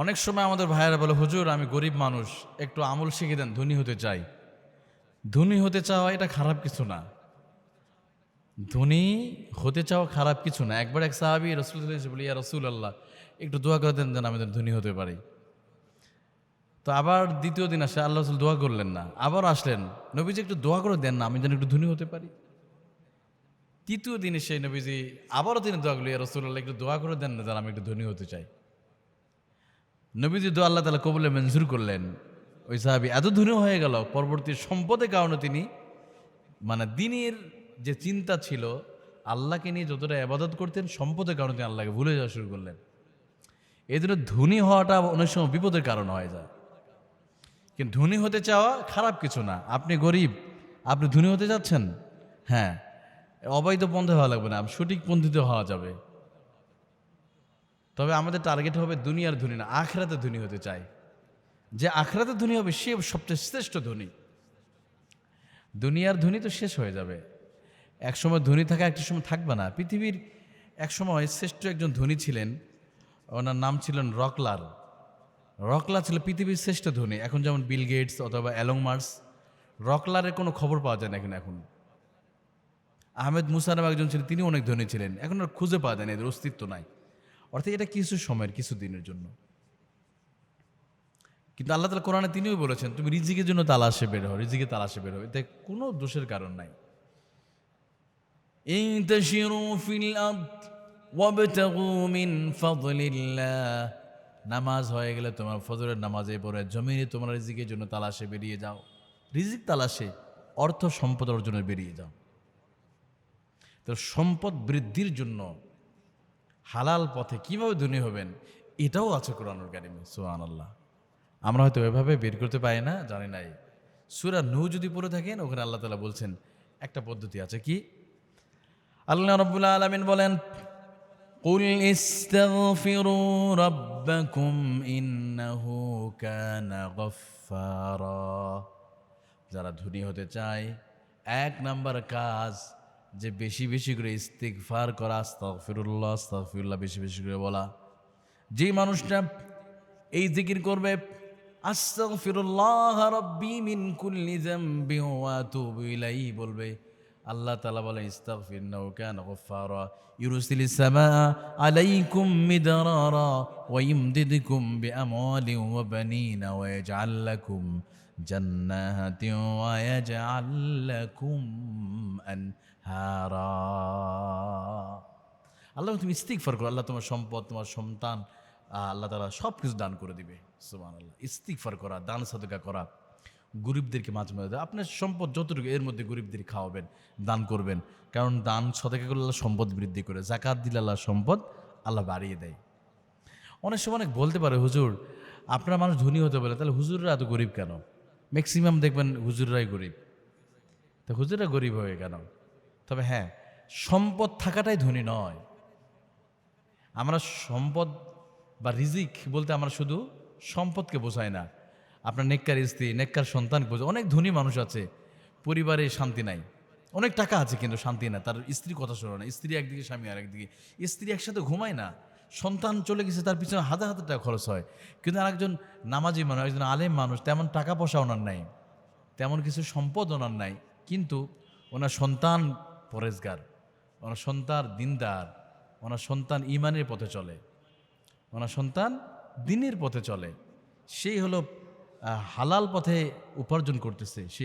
অনেক সময় আমাদের ভাইয়েরা বলে, হুজুর, আমি গরিব মানুষ, একটু আমল শিখে দেন, ধনী হতে চাই। ধনী হতে চাওয়া এটা খারাপ কিছু না। ধনী হতে চাওয়া খারাপ কিছু না। একবার এক সাহাবি রসুল বলি, ইয়া রসুল আল্লাহ একটু দোয়া করে দেন যেন আমি যেন ধনী হতে পারি। তো আবার দ্বিতীয় দিন আসে, আল্লাহ রসুল দোয়া করলেন না। আবার আসলেন, নবীজি, একটু দোয়া করে দেন না, আমি যেন একটু ধনী হতে পারি। তৃতীয় দিনে সেই নবীজি আবারও তিনি দোয়া করল ইয়া রসুল্লাহ একটু দোয়া করে দেন না যেন আমি একটু ধনী হতে চাই। নবীজি দোয়া আল্লাহ তালা কবুলে মঞ্জুর করলেন। ওই সাহাবি এত ধনী হয়ে গেল, পরবর্তী সম্পদের কারণে তিনি মানে দিনের যে চিন্তা ছিল, আল্লাহকে নিয়ে যতটা আবাদত করতেন, সম্পদের কারণে তিনি আল্লাহকে ভুলে যাওয়া শুরু করলেন। এই জন্য ধনী হওয়াটা অনেক সময় বিপদের কারণ হয়ে যায়। কিন্তু ধনী হতে চাওয়া খারাপ কিছু না। আপনি গরিব, আপনি ধনী হতে যাচ্ছেন? হ্যাঁ অবৈধ পন্থে হওয়া লাগবে না, সঠিক পন্থীতে হওয়া যাবে। তবে আমাদের টার্গেট হবে দুনিয়ার ধনী না, আখরাতে ধনী হতে চাই। যে আখরাতে ধনী হবে, সে সবচেয়ে শ্রেষ্ঠ ধনী। দুনিয়ার ধনী তো শেষ হয়ে যাবে। এক সময় ধনী থাকা একটা সময় থাকবে না। পৃথিবীর এক সময় শ্রেষ্ঠ একজন ধনী ছিলেন, ওনার নাম ছিলেন রকলার। রকলা ছিল পৃথিবীর শ্রেষ্ঠ ধনী। এখন যেমন বিল গেটস অথবা অ্যালং মার্স রকলারের কোনো খবর পাওয়া যায় না এখন এখন। আহমেদ মুসা নামে একজন ছিলেন তিনি অনেক ধনী ছিলেন। এখন আর খুঁজে পাওয়া যায় না, এদের অস্তিত্ব নাই। অর্থাৎ এটা কিছু সময়ের, কিছু দিনের জন্য। কিন্তু আল্লাহ তালা কোরআনে তিনিও বলেছেন, তুমি রিজিকের জন্য তালাশে বের হো রিজিকে তালাশে বের হও। এতে কোনো দোষের কারণ নাই। নামাজ হয়ে গেলে তোমার ফজরের নামাজে পড়ে জমিনে তোমার রিজিকের জন্য তালাশে বেরিয়ে যাও। রিজিক তালাশে অর্থ সম্পদ অর্জনে বেরিয়ে যাও। তো সম্পদ বৃদ্ধির জন্য হালাল পথে কিভাবে ধনী হবেন এটাও আছে কোরআনুল কারিমে সুহান আল্লাহ আমরা হয়তো এভাবে বের করতে পারি না জানি নাই সুরা নু যদি পড়ে থাকেন ওখানে আল্লাহ তালা বলছেন একটা পদ্ধতি আছে কি আল্লাহ রব্বুল্লা আলমিন বলেন قل استغفروا ربكم إنه كان غفارا যারা ধনী হতে চায় এক নাম্বার কাজ যে বেশি বেশি করে ইস্তিগফার করা, আস্তাগফিরুল্লাহ আস্তাগফিরুল্লাহ বেশি বেশি করে বলা। যে মানুষটা এই জিকির করবে, আস্তাগফিরুল্লাহ রাব্বি মিন কুল্লি যামবি ওয়া আতুবু ইলাইহি বলবে, আল্লাহ তাআলা বলেন, ইস্তাগফিরনাহু কানা গফফারা ইউরসিলিস সামাআ আলাইকুম মিদরারা ওয়া ইমদিদকুম বিআমওয়ালিন ওয়া বানিনা ওয়া ইয়াজআল লাকুম ওয়া ইয়াজআল লাকুম আনহারা আল্লাহ তুমি ইস্তিগফার করো, আল্লাহ তোমার সম্পদ, তোমার সন্তান আল্লাহ তালা সব কিছু দান করে দিবে। সুমান আল্লাহ ইস্তিগফার করা, দান সাদকা করা, গরিবদেরকে মাঝে মাঝে। আপনার সম্পদ যতটুকু, এর মধ্যে গরিবদের খাওয়াবেন, দান করবেন। কারণ দান সদকা করলে আল্লাহ সম্পদ বৃদ্ধি করে জাকাত দিলে আল্লাহ সম্পদ আল্লাহ বাড়িয়ে দেয়। অনেক সময় অনেক বলতে পারে, হুজুর, আপনারা মানুষ ধনী হতে পারে, তাহলে হুজুররা এত গরিব কেন? ম্যাক্সিমাম দেখবেন হুজুররাই গরিব। তো হুজুররা গরিব হয়ে কেন? তবে হ্যাঁ সম্পদ থাকাটাই ধনী নয়। আমরা সম্পদ বা রিজিক বলতে আমরা শুধু সম্পদকে বোঝাই না। আপনার নেককার স্ত্রী, নেককার সন্তান বোঝায় অনেক ধনী মানুষ আছে, পরিবারে শান্তি নাই। অনেক টাকা আছে কিন্তু শান্তি না। তার স্ত্রী কথা শোনে না। স্ত্রী একদিকে, স্বামী আর একদিকে স্ত্রী একসাথে ঘুমায় না। সন্তান চলে গেছে, তার পিছনে হাজার হাজার টাকা খরচ হয়। কিন্তু আরেকজন নামাজি মানুষ, একজন আলেম মানুষ, তেমন টাকা পয়সা ওনার নাই, তেমন কিছু সম্পদ ওনার নাই, কিন্তু ওনার সন্তান পরেজগার, ওনার সন্তান দিনদার, ওনার সন্তান ইমানের পথে চলে, ওনার সন্তান দিনের পথে চলে। সেই হলো হালাল পথে উপার্জন করতেছে, সে